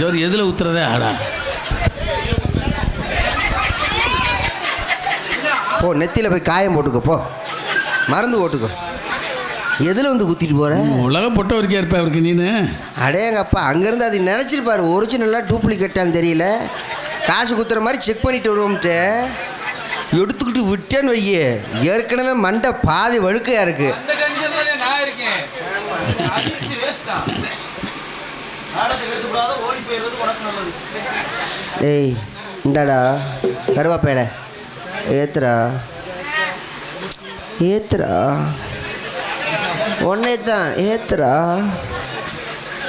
ஜோதி எதில் ஊத்துறதே ஆடா? போ நெத்தியில் போய் காயம் போட்டுக்கோ போ. மருந்து போட்டுக்கோ. எதில் வந்து குத்திட்டு போகிற உலக பொட்ட வரைக்கும் இருப்ப அவருக்கு நீனு. அடேங்கப்பா அங்கேருந்து அது நினச்சிருப்பாரு. ஒரிஜினலாக டூப்ளிகேட்டான்னு தெரியல. காசு குத்துற மாதிரி செக் பண்ணிட்டு வருவோம்ட்டு. எடுத்துக்கிட்டு விட்டேன்னு வையே. ஏற்கனவே மண்டை பாதி வழுக்கையாக இருக்குது ஏய் இந்தாடா கருவாப்பேலை. ஏத்துறா ஏத்துறா ஒன்னே தான் ஏத்துறா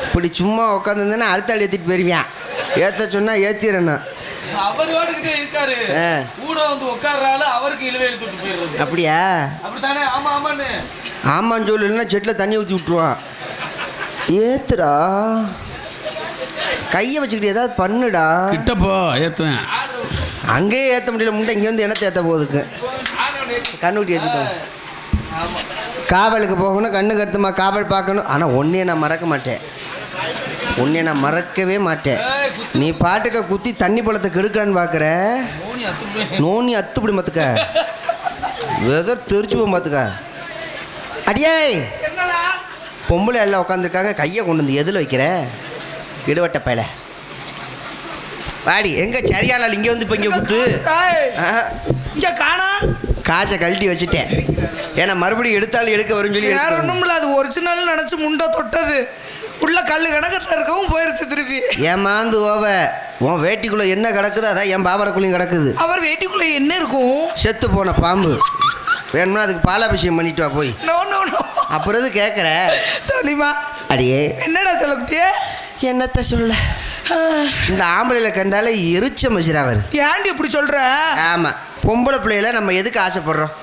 இப்படி சும்மா உட்காந்துருந்தேன்னா அடுத்தாள் ஏற்றிட்டு போயிருவியான் ஏற்ற சொன்னால் ஏற்றிடணும் அவர் வாட்டுக்கிட்டே இருக்காரு. ஆ. கூட வந்து உட்கார்றால அவருக்கு இழுவை இழுத்துட்டு போயிடுறது. அப்படியா? அப்படித்தானே? ஆமா ஆமான்னு. ஆமான்னு சொல்லு செட்டில் தண்ணி ஊற்றி விட்ருவான் ஏத்துடா. கையை வச்சுக்கிட்டு ஏதாவது பண்ணுடா. கிட்ட போ ஏற்றுவேன் அங்கேயே ஏற்ற முடியல முண்டை இங்கே வந்து என்னத்தை ஏற்ற போகுதுக்கு கண்ணுக்குட்டி ஏற்றிட்டோம் காவலுக்கு போகணும் கண்ணு கருத்துமா காவல் பார்க்கணும். ஆனால் ஒன்றே நான் மறக்க மாட்டேன். உன்னை நான் மறக்கவே மாட்டேன். நீ பாட்டுக்க குத்தி தண்ணி பழத்தை கெடுக்கலான்னு பார்க்குற நோனி அத்துப்படி மத்துக்க வெதை தெரிச்சுவோம் பார்த்துக்க அடியே! பொம்பளை எல்லாம் உட்காந்துருக்காங்க கையை கொண்டு வந்து எதில் வைக்கிற? இடுவட்ட பயல. வாடி எங்க சரியான இங்கே வந்து இப்போ இங்கே குத்து. இங்க காணா. காசை கழட்டி வச்சுட்டேன். ஏன்னா மறுபடியும் எடுத்தாலும் எடுக்க வரும்னு சொல்லி வேற. ஒண்ணும் இல்ல அது ஒரிஜினல் நினைச்சு முண்டை தொட்டது. உள்ள கல்லு கணக்கத்துல இருக்கவும் போயிருச்சு திருப்பி. ஏமாந்து ஓவ. உன் வேட்டிக்குள்ளே என்ன கிடக்குதோ அதான் என் பாபரக்குள்ளேயும் கிடக்குது. அவர் வேட்டிக்குள்ள என்ன இருக்கும்? செத்து போன பாம்பு. வேணும்னா அதுக்கு பாலாபிஷேகம் பண்ணிட்டு வா போய். அப்புறம் கேட்குற தனிமா. அடியே. என்னடா செல்லக்குட்டியே என்னத்த சொல்ல? இந்த ஆம்பளையில கண்டாலே எரிச்ச மசிரா வருது. ஏன்டி இப்படி சொல்ற? ஆமாம் பொம்பளை பிள்ளையில நம்ம எதுக்கு ஆசைப்படுறோம்?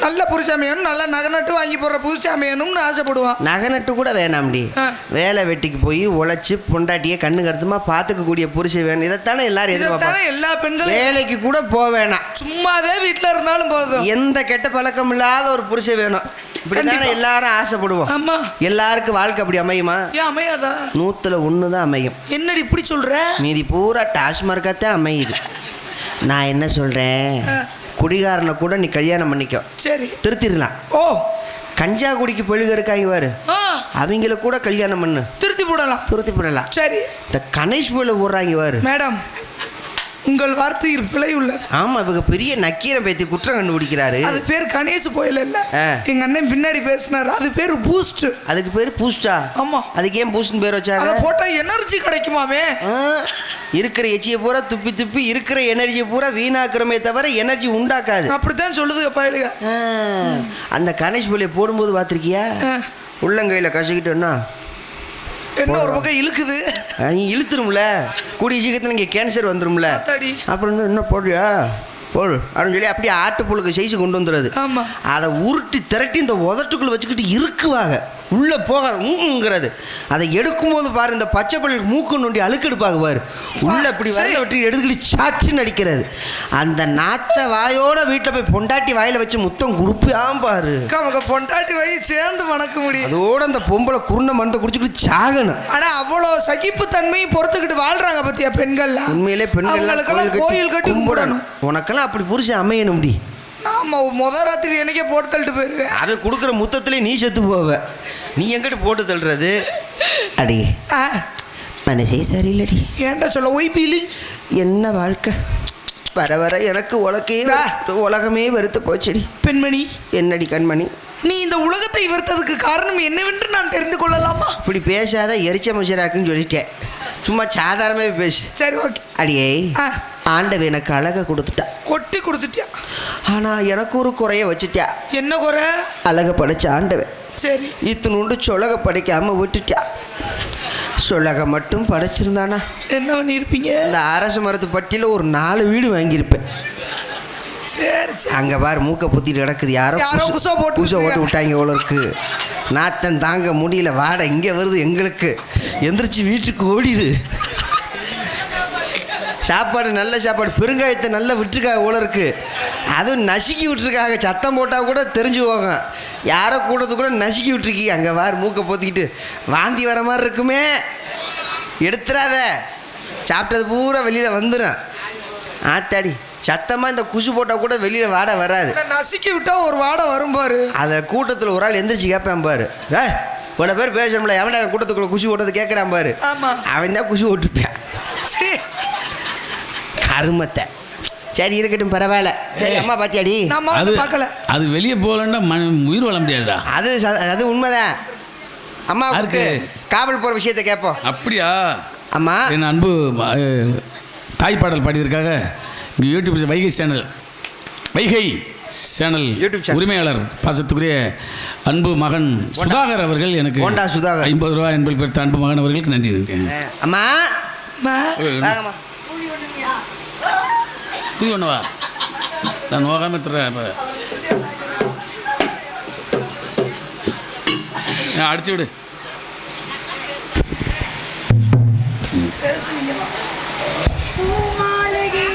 நல்ல புருஷாமியனும் நல்ல நகை நட்டு வாங்கி போடுற புதுசாமியனும்னு ஆசைப்படுவான். நகை நட்டு கூட வேணாம்டி. வேலை வெட்டிக்கு போய் உழைச்சி பொண்டாட்டியை கண்ணு கருத்துமா பார்த்துக்கக்கூடிய புருஷன் வேணும். இதைத்தானே எல்லாரும் எதிர்பார்ப்பாங்க. எல்லா பெண்களும் வேலைக்கு கூட போக வேணாம். சும்மாவே வீட்டுல இருந்தாலும் போதும். எந்த கெட்ட பழக்கம் இல்லாத ஒரு புருஷன் வேணும். இப்படித்தானே கண்டிப்பா. எல்லாரும் ஆசைப்படுவோம். ஆமா. எல்லாருக்கும் வாழ்க்கை அப்படி அமையுமா? ஏன் அமையாதா? நூத்துல ஒன்று தான் அமையும். என்னடி இப்படி சொல்ற? மீதி பூரா டாஸ்மார்க்காத்தான் அமையுது. நான் என்ன சொல்கிறேன் ஆ. குடிகாரனை கூட நீ கல்யாணம் பண்ணிக்கோ. சரி. திருத்திடலாம். ஓ. கஞ்சா குடிக்கு பொழுக இருக்காங்க பாரு. அவங்கள கூட கல்யாணம் பண்ணு. திருத்தி போடலாம். திருத்தி போடலாம். சரி. இந்த கணேஷ் போல ஓடுறாங்க பாரு. மேடம் உங்கள் வார்த்தையில் பிழை உள்ளது ஆமா இவங்க பெரிய நக்கீரம் பேத்தி குற்றம் கண்டுபிடிக்கிறாரு. அது பேர் கணேஷ் புயல் இல்ல. எங்க அண்ணன் பின்னாடி பேசினாரு. அது பேர் பூஸ்ட். அதுக்கு பேர் பூஸ்டா? ஆமா. அதுக்கு ஏன் பூஸ்ட்னு பேர் அத வச்சாங்க போட்டா எனர்ஜி கிடைக்குமாமே? இருக்கிற எச்சியை பூரா துப்பி துப்பி இருக்கிற எனர்ஜியை பூரா வீணாக்குறமே தவிர எனர்ஜி உண்டாக்காது. அப்படித்தான் சொல்லுது பயலுக ஆ, அந்த கணேஷ் பிள்ளைய போடும்போது பார்த்துருக்கியா. உள்ளங்கையில் கசிக்கிட்டோன்னா என்ன ஒரு பக்கம் இழுக்குது. நீ இழுத்துரும்ல. கூடிய சீக்கிரத்தில் இங்கே கேன்சர் வந்துரும்ல. ஆத்தாடி. அப்புறம் வந்து என்ன போடுறியா போடு. அப்படின்னு சொல்லி அப்படியே ஆட்டுப்புழுக்கு சைஸு கொண்டு வந்துடுறது. ஆமா. அதை உருட்டி திரட்டி இந்த உதட்டுக்குள்ள வச்சுக்கிட்டு இருக்குவாங்க உள்ளே போகாது ஊங்கிறது அதை எடுக்கும்போது பாரு இந்த பச்சை பிள்ளைக்கு மூக்கு நோண்டி அழுக்கெடுப்பாங்க பாரு. உள்ள இப்படி விட்டு எடுத்துக்கிட்டு சாச்சுன்னு அடிக்கிறது. அந்த நாத்த வாயோட வீட்டில் போய் பொண்டாட்டி வாயில வச்சு முத்தம் கொடுப்பியாம் பாரு. அவங்க பொண்டாட்டி வை சேர்ந்து மணக்க முடியும். அதோட அந்த பொம்பளை குருணை மருந்தை குடிச்சுக்கிட்டு சாகணும். ஆனா அவ்வளோ சகிப்பு தன்மையும் பொறுத்துக்கிட்டு வாழ்றாங்க பத்தியா பெண்கள்லாம்? உண்மையிலே பெண்கள் அவங்களுக்கெல்லாம் கோயில் கட்டி கும்பிடணும். உனக்கெல்லாம் அப்படி புருஷன் அமையணும் முடி நாம முத ராத்திரி எனக்கே போட்டு தள்ளிட்டு போயிருவேன். அவன் கொடுக்குற முத்தத்திலே நீ செத்து போவ. நீ எங்கிட்ட போட்டு தள்ளுறது? அடி. ஆ, மனசே சரியில்லடி. ஏன்டா சொல்ல ஒய் பீலி? என்ன வாழ்க்கை? வர வர எனக்கு உலகே. உலகமே வெறுத்து போச்சடி. பெண்மணி. என்னடி கண்மணி? நீ இந்த உலகத்தை வெறுத்ததுக்கு காரணம் என்னவென்று நான் தெரிந்து கொள்ளலாமா? இப்படி பேசாத எரிச்ச மனுஷராக்குன்னு சொல்லிட்டேன் சும்மா சாதாரணமே பேசு. சரி ஓகே. அடியே ஆண்டவன் எனக்கு அழகை கொடுத்துட்டா. கொட்டி கொடுத்துட்டியா? ஆனால் எனக்கு ஒரு குறைய வச்சுட்டா என்ன குறை? அழகை படைச்ச ஆண்டவன். சரி. இத்தினுண்டு சொலக படைக்காம விட்டுட்டா. சொலக மட்டும் படைச்சிருந்தானா? என்ன பண்ணியிருப்பீங்க இந்த அரச மரத்து பட்டியில் ஒரு நாலு வீடு வாங்கியிருப்பேன். சரி அங்கே பாரு மூக்க புத்திட்டு கிடக்குது. யாரோ குசு- போட்டு குசோ போட்டு. விட்டாங்க இவ்வளோ இருக்கு. நாத்தம் தாங்க முடியல. வாடை இங்கே வருது எங்களுக்கு. எந்திரிச்சு வீட்டுக்கு ஓடிடு. சாப்பாடு நல்ல சாப்பாடு. பெருங்காயத்தை நல்லா விட்டுருக்காங்க போல இருக்கு. அதுவும் நசுக்கி விட்டுருக்காங்க. சத்தம் போட்டால் கூட தெரிஞ்சு போங்க யாரோ கூடது கூட நசுக்கி விட்டுருக்கீங்க. அங்கே வார் மூக்கை போத்திக்கிட்டு. வாந்தி வர மாதிரி இருக்குமே. எடுத்துறாத. சாப்பிட்டது பூரா வெளியில் வந்துடும் ஆத்தாடி சத்தமாக இந்த குசு போட்டால் கூட வெளியில் வாடை வராது. நசுக்கி விட்டா ஒரு வாடை வரும் பாரு. அதில் கூட்டத்தில் ஒரு ஆள் எந்திரிச்சு கேட்பேன் பாரு. ஏ இவ்வளோ பேர் பேசணும்ல. எவன்டா அவன் கூட்டத்துக்குள்ள குஷி ஓட்டது கேட்குறான் பாரு. அவன் தான் குஷி ஓட்டுப்பான் கருமத்தை. சரி இருக்கட்டும் பரவாயில்ல. சரி அம்மா பாத்தியாடி? அது பார்க்கல. அது வெளியே போகலன்னா மன உயிர் வாழ முடியாதுடா. அது அது உண்மைதான். அம்மா யாருக்கு? காவல் போகிற விஷயத்தை கேட்போம் அப்படியா? அம்மா. என் அன்பு தாய் பாடல் பாடியதற்காக இங்கே YouTube Vaigai channel Vaigai channel YouTube. உரிமையாளர் பாசத்துக்குரிய அன்பு மகன் சுதாகர் அவர்கள் எனக்கு ஹோண்டா சுதாகர். ஐம்பது ரூபா என்பது பெற்ற அன்பு மகன் அவர்களுக்கு நன்றி. அம்மா. மா, ஒன்றுவா நான் நோகாமல் எடுத்துறேன் இப்போ அடிச்சு விடு பூமாலையே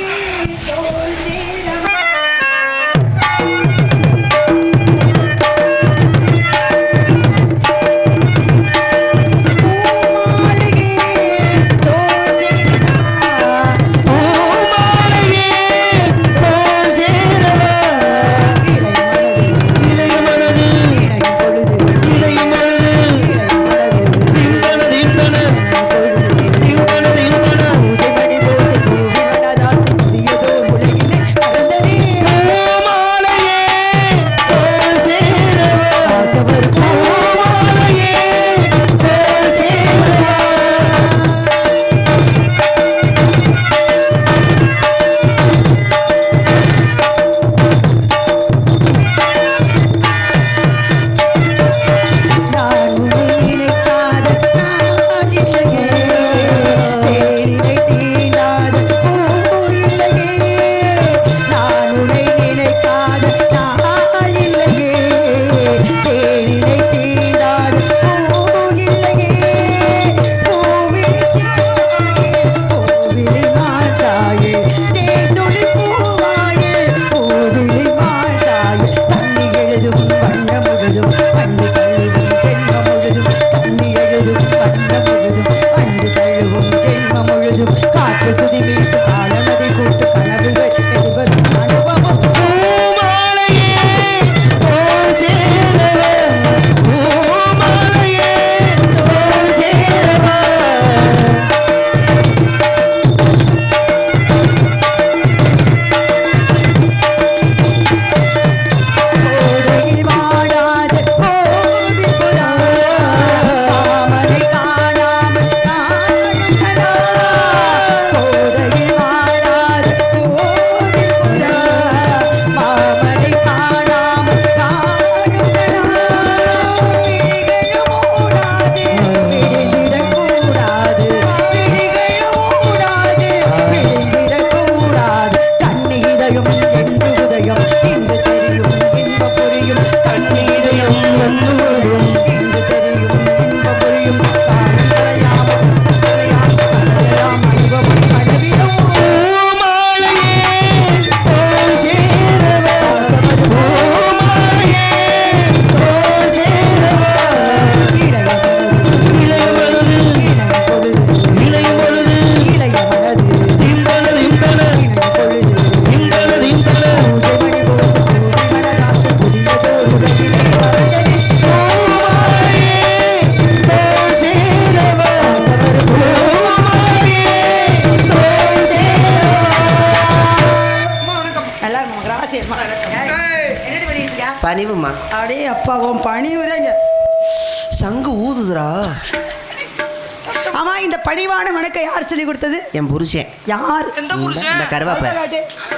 ஆமா இந்த பணிவான வணக்கம் யார் சொல்லி கொடுத்தது? என் புருஷன். யார்? எந்த இந்த- புருஷன்? இந்த கருவாப்பை.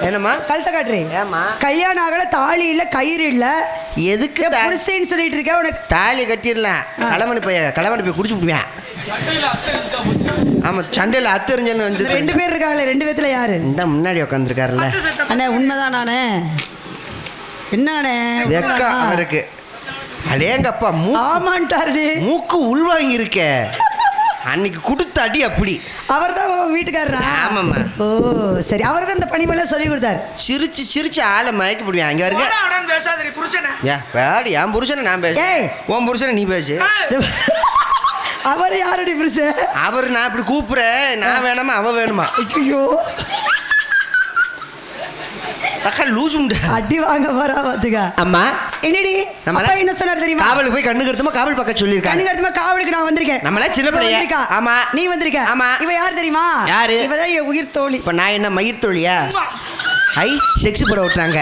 என்னம்மா? கழுத்தை காட்டுறே. ஏம்மா? கல்யாணம் ஆகல தாலி இல்ல கயிறு இல்ல. எதுக்கு புருஷன்னு சொல்லிட்டு இருக்க உனக்கு தாலி கட்டிடலாம். களமணி போய் களமணி போய் குடிச்சு விடுவேன் இருக்கா ஆமாம் சண்டையில் அத்தறிஞ்சன்னு இந்த வந்து ரெண்டு பேர் இருக்காங்களே ரெண்டு பேத்துல யாரு? இந்த முன்னாடி உட்காந்துருக்காருல்ல அண்ணே உண்மைதான் நானே. என்னண்ணே? வெக்கா உண்மைதானா? அவருக்கு. அடேங்கப்பா மூ ஆமான்ட்டாரு மூக்கு உள்வாங்கி இருக்க அன்னைக்கு கொடுத்த அடி அப்படி. அவர் தான் வீட்டுக்காரரா? ஆமாம்மா. ஓ சரி. அவர் தான் இந்த பணிமெல்லாம் சொல்லி கொடுத்தாரு. சிரிச்சு சிரிச்சு ஆளை மயக்கி போடுவேன் அங்கே அவனான்னு பேசாதடி புருஷனை. ஏன் வேடி என் புருஷனை நான் பேசு. உன் புருஷனை நீ பேசு. அவர் யாரடி புருஷ அவர் நான் இப்படி கூப்பிடுறேன். நான் வேணாமா? அவ வேணுமா? ஐயோ அக்கா உண்டு அடி வாங்க வரா பாத்துக்க அம்மா என்னடி? அப்பா என்ன சொன்னார் தெரியுமா? காவலுக்கு போய் கண்ணு கருத்துமா காவல் பக்கம் சொல்லியிருக்காங்க கண்ணு கருத்துமா காவலுக்கு நான் வந்திருக்கேன். நம்மள சின்ன இவ பிள்ளைய. வந்திருக்கா. ஆமா. நீ வந்திருக்க? ஆமா. இவ யார் தெரியுமா? யாரு? இவதான் என் உயிர் தோழி. இப்போ நான் என்ன மயிர் தொழியா? ஐ செக்ஸ் போட விட்டுறாங்க.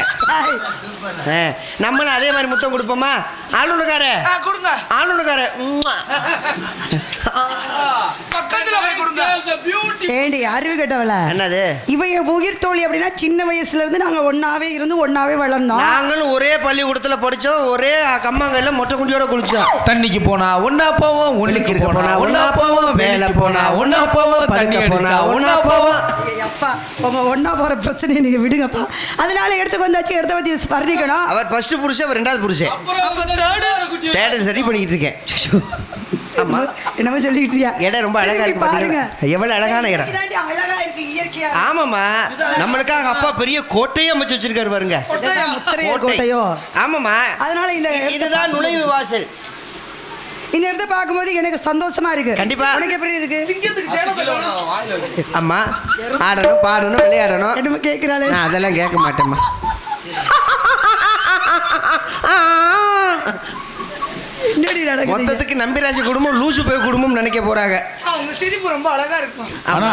நம்மளும் அதே மாதிரி முத்தம் கொடுப்போமா? ஆளுநக்கார ஆ, கொடுங்க. ஆளுநக்கார பக்கத்துல போய் கொடுங்க. ஏண்டி அறிவு கெட்டவள? என்னது? இவ என் உயிர் தோழி அப்படின்னா சின்ன வயசுல இருந்து நாங்க இருந்து ஒண்ணாவே வளர்ந்தோம். நாங்களும் ஒரே பள்ளிக்கூடத்துல படிச்சோம் ஒரே கம்மாங்கல்ல மொட்டை குண்டியோட குளிச்சோம். தண்ணிக்கு போனா ஒன்னா போவோம் உள்ளுக்கு இருக்க போனா ஒன்னா போவோம் மேல போனா ஒன்னா போவோம் படுக்க போனா ஒன்னா போவோம். அப்பா உங்க ஒண்ணா போற பிரச்சனையை நீங்க விடுங்கப்பா அதனால எடுத்து வந்தாச்சு எடுத்து வந்து ஸ்மரணிக்கணும் அவர் ஃபர்ஸ்ட் புருஷன் அவர் ரெண்டாவது புருஷன். சரி பண்ணிக்கிட்டு இருக்கேன். என்னமோ சொல்லிட்டு இருக்கியா? இடம் ரொம்ப அழகா இருக்கு பாருங்க? எவ்வளவு அழகான இடம். ஆமாம்மா. நம்மளுக்காக அப்பா பெரிய கோட்டையே அமைச்சு வச்சிருக்காரு பாருங்க. கோட்டையோ? ஆமாம்மா. அதனால இந்த இதுதான் நுழைவு வாசல். இந்த இடத்த பார்க்கும்போது எனக்கு சந்தோஷமா இருக்கு. கண்டிப்பா. உனக்கு எப்படி இருக்கு. அம்மா ஆடணும் பாடணும் விளையாடணும். என்னமோ கேட்கிறாளே நான் அதெல்லாம் கேட்க மாட்டேம்மா? மொத்தத்துக்கு நம்பிராசி குடும்பம் லூசு போய் குடும்பம் நினைக்க போறாங்க. அவங்க சிரிப்பு ரொம்ப அழகா இருக்கும். ஆனா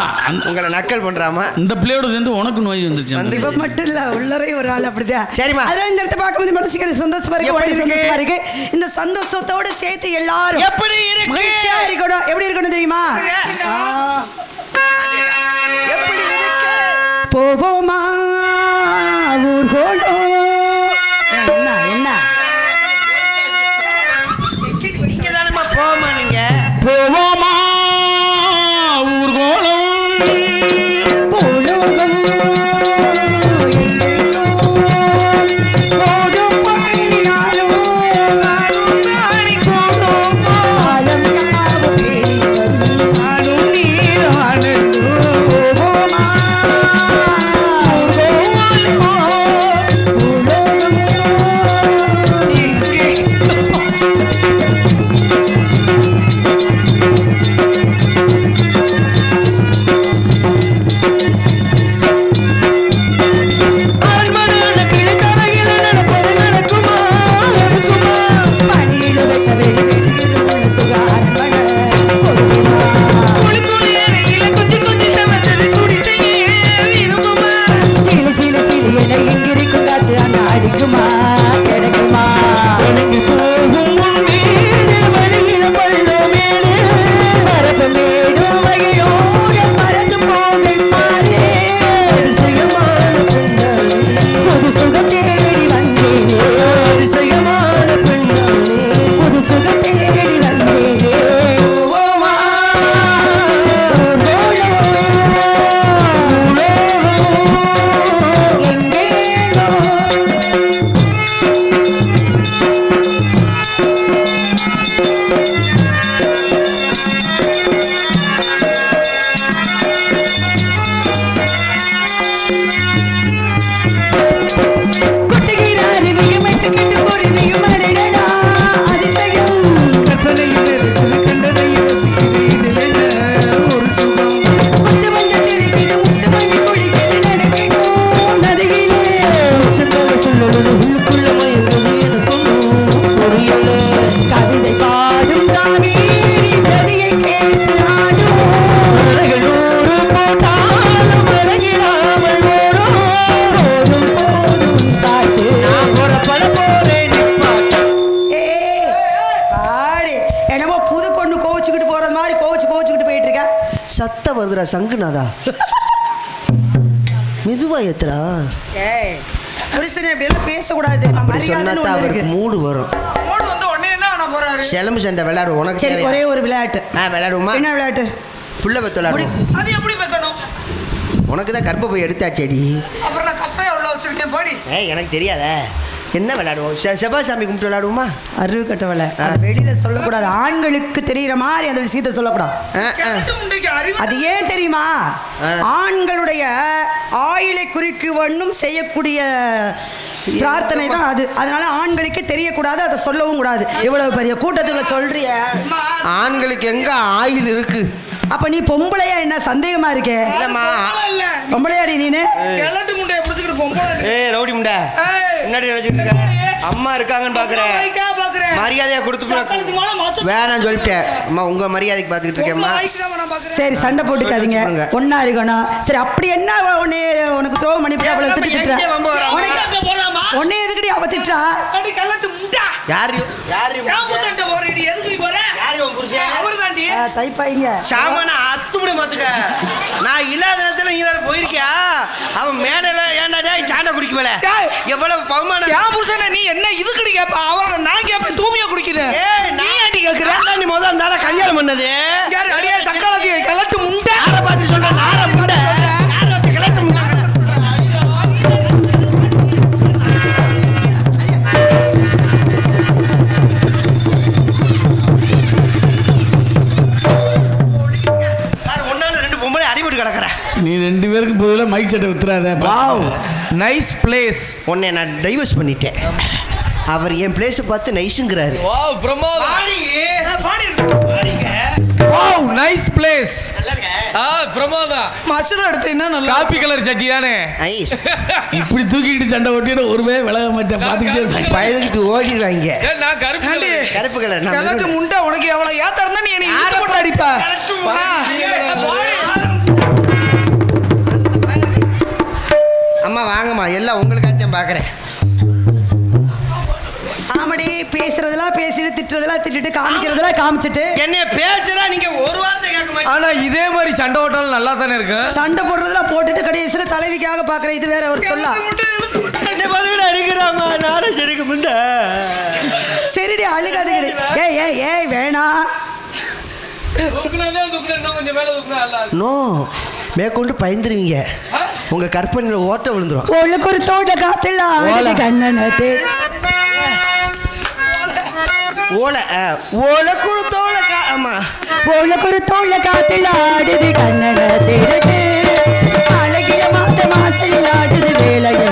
உங்களை நக்கல் பண்றாமா? இந்த பிள்ளையோட சேர்ந்து உனக்கு நோய் வந்துச்சு இவ மட்டும் இல்ல உள்ளரை ஒரு ஆள் அப்படிதான். சரிம்மா. அதனால இந்த இடத்த பார்க்கும்போது மனசுக்கு சந்தோஷமா இருக்கு? சந்தோஷமா இருக்கு. இந்த சந்தோஷத்தோட சேர்த்து எல்லாரும் எப்படி இருக்கு? மகிழ்ச்சியா இருக்கணும். எப்படி இருக்கணும் தெரியுமா? ஆ. எப்படி இருக்கு? போவோமா? ஊர்கோலோ என்ன என்ன? நீங்க? போவோமா? என்னமோ புது பொண்ணு கோவிச்சுக்கிட்டு போறது மாதிரி கோவிச்சு கோவிச்சுக்கிட்டு போயிட்டு இருக்க சத்த வருதுடா சங்குநாதா. மெதுவா ஏத்துறா. ஏய் புருஷனை இப்படி எல்லாம் பேசக்கூடாது. தெரியுமா மரியாதைன்னு அவருக்கு இருக்கு. மூடு வரும். ஓடு வந்து உடனே என்ன பண்ண போறாரு? சிலம்பு சண்டை விளையாடுவோம் உனக்கு சரி? ஒரே ஒரு விளையாட்டு. ஆ விளையாடுவோமா? என்ன விளையாட்டு? புள்ள பத்து விளையாடுவோம். அது எப்படி வைக்கணும் உனக்கு தான் கற்ப போய் எடுத்தாச்சேடி. அப்புறம் நான் கப்பையை உள்ள வச்சிருக்கேன் போடி. ஏய் எனக்கு தெரியாதே. என்ன விளையாடுவோம்? செவ்வாய் சாமி கும்பிட்டு விளையாடுவோமா? அறிவு கட்டவளை. அது வெளியில சொல்லக்கூடாது. ஆண்களுக்கு தெரியுற மாதிரி அந்த விஷயத்த சொல்லக்கூடாது. அது ஏன் தெரியுமா. ஆண்களுடைய ஆயிலை குறிக்கு வண்ணும் செய்யக்கூடிய பிரார்த்தனை தான் அது. அதனால ஆண்களுக்கு தெரியக்கூடாது அதை சொல்லவும் கூடாது. இவ்வளவு பெரிய கூட்டத்துக்குள்ள சொல்றிய. ஆண்களுக்கு எங்க ஆயில் இருக்கு? அப்ப நீ பொம்பளையா என்ன? சந்தேகமா இருக்கே? பொம்பளையாடி நீனு? பொம்பளை ஏய் ரவுடி முண்டை. முன்னாடி அம்மா இருக்காங்கன்னு பாக்குறேன். மரியாதையா கொடுத்து வேணாம் சொல்லிட்டேன். அம்மா உங்க மரியாதைக்கு பாத்துக்கிட்டு பாக்குறேன். சரி சண்டை போட்டுக்காதீங்க. ஒன்னா இருக்கணும். சரி அப்படி என்ன உன்னை உனக்கு துரோகம் பண்ணி போய் அவளை திட்டு திட்டுற? எங்க வம்பு வராம? உனக்கு போறாமா உன்னை எதுக்கடி அவ முண்டா. யாரு? யாரு? எதுக்கு போற? தைப்பாயிங்க. சாமான அத்துமுடி மாத்துக்க நான் இல்லாத நேரத்துல நீ வேற போயிருக்கியா அவன் மேடையில ஏன்டா டேய் சாண்டை குடிக்க மேல ஏய். எவ்வளவு பகுமானம்? என் புருஷனை நீ என்ன இதுக்கடி கேப்ப? அவரை நான் கேப்பேன் தூமியா குடிக்கிறேன். ஏய் நீ ஏன்டி கேக்குற? நீ முதல்ல ஆளை கல்யாணம் பண்ணது. பேருக்கு பொதுவில் மைக் சட்டை வித்துறாத வாவ் நைஸ் பிளேஸ் உன்னை நான் டைவர்ஸ் பண்ணிட்டேன். அவர் என் பிளேஸை பார்த்து நைஸுங்கிறாரு வாவ் பிரமோதம். பாடி வாவ் நைஸ் பிளேஸ் நல்லா இருக்க. ஆ பிரமோதா மசுரம் எடுத்தீங்கன்னா நல்லா காப்பி கலர் சட்டி தானே? நைஸ் இப்படி தூக்கிக்கிட்டு சண்டை ஓட்டிட்டு ஒரு பேர் விலக மாட்டேன். பார்த்துக்கிட்டே பயந்துக்கிட்டு ஓடிடுவாங்க. ஏன் நான் கருப்பு. கருப்பு கலர் மெரூன். முண்டை உனக்கு எவ்வளவு ஏத்தா இருந்தா நீ என்னை போட்டு அடிப்ப. அம்மா வாங்கம்மா. எல்லாம் உங்களுக்காச்சும் பார்க்குறேன் ஆமாடி பேசுறதெல்லாம் பேசிட்டு திட்டுறதெல்லாம் திட்டுட்டு காமிக்கிறதெல்லாம் காமிச்சிட்டு. என்ன பேசுறா நீங்க ஒரு வார்த்தை கேட்க மாட்டீங்க. ஆனா இதே மாதிரி சண்டை ஓட்டாலும் நல்லா தானே இருக்கும் சண்டை போடுறதெல்லாம் போட்டுட்டு கடைசியில தலைவிக்காக பாக்குற இது வேற ஒரு சொல்லா. அடிக்கிறாமா நானும் சரிக்கு சரிடி அழுகாதுங்கடி. ஏய் ஏய் ஏய் வேணாம். நோ மேற்கொண்டு பயந்துருவீங்க? உங்க கற்பனையில ஓட்ட விழுந்துரும். ஒழுக்கு ஒரு தோட்ட காத்துல ஆடுது. கண்ணனை தேடு. ஓலை ஓலை குறுத்தோல கா ஆமா. ஒழுக்கு ஒரு தோட்ட காத்துல ஆடுது கண்ணனை தேடுது. அழகிய மாத மாசல் ஆடுது வேலைய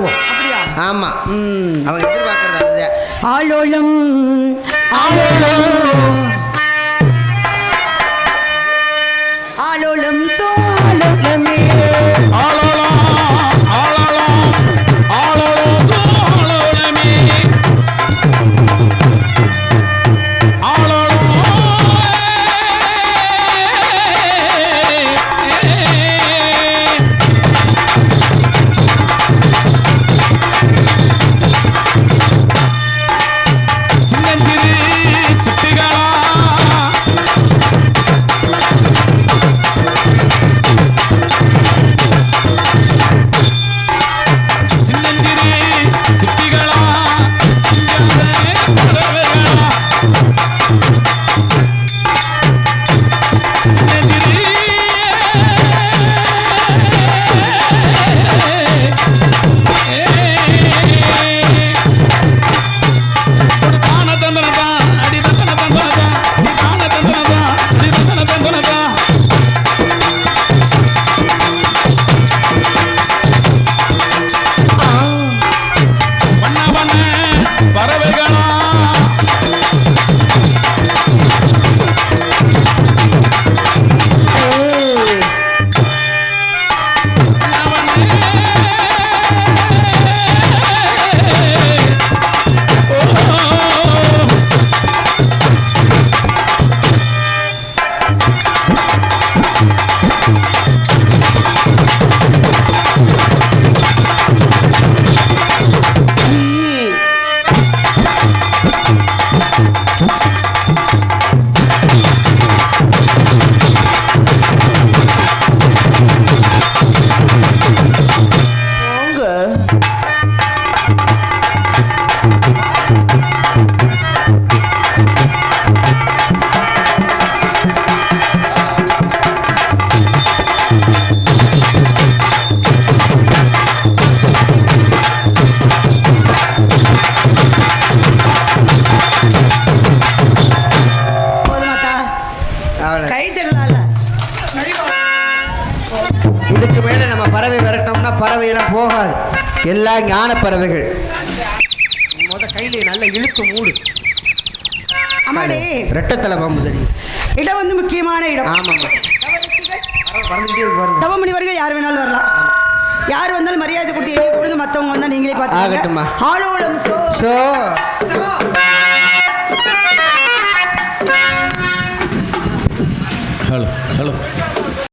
ஆடுவோம் அப்படியா? ஆமா. ம் அவங்க எதிர்பார்க்கறது அதுதான். ஆளோளம் எல்லாம் ஞான பறவைகள் முத கையில நல்ல இழுத்து மூடு. அம்மாடி. ரெட்டத்தலை பாம்பு தெரியும் இடம் வந்து முக்கியமான இடம். பாருங்க தவமுனிவர்கள் யார் வேணாலும் வரலாம். யார் வந்தாலும் மரியாதை கொடுத்து கொடுங்க. மற்றவங்க வந்தால் நீங்களே. பார்த்துக்கோங்க. ஆளோளம் சோ. சோ. Hello hello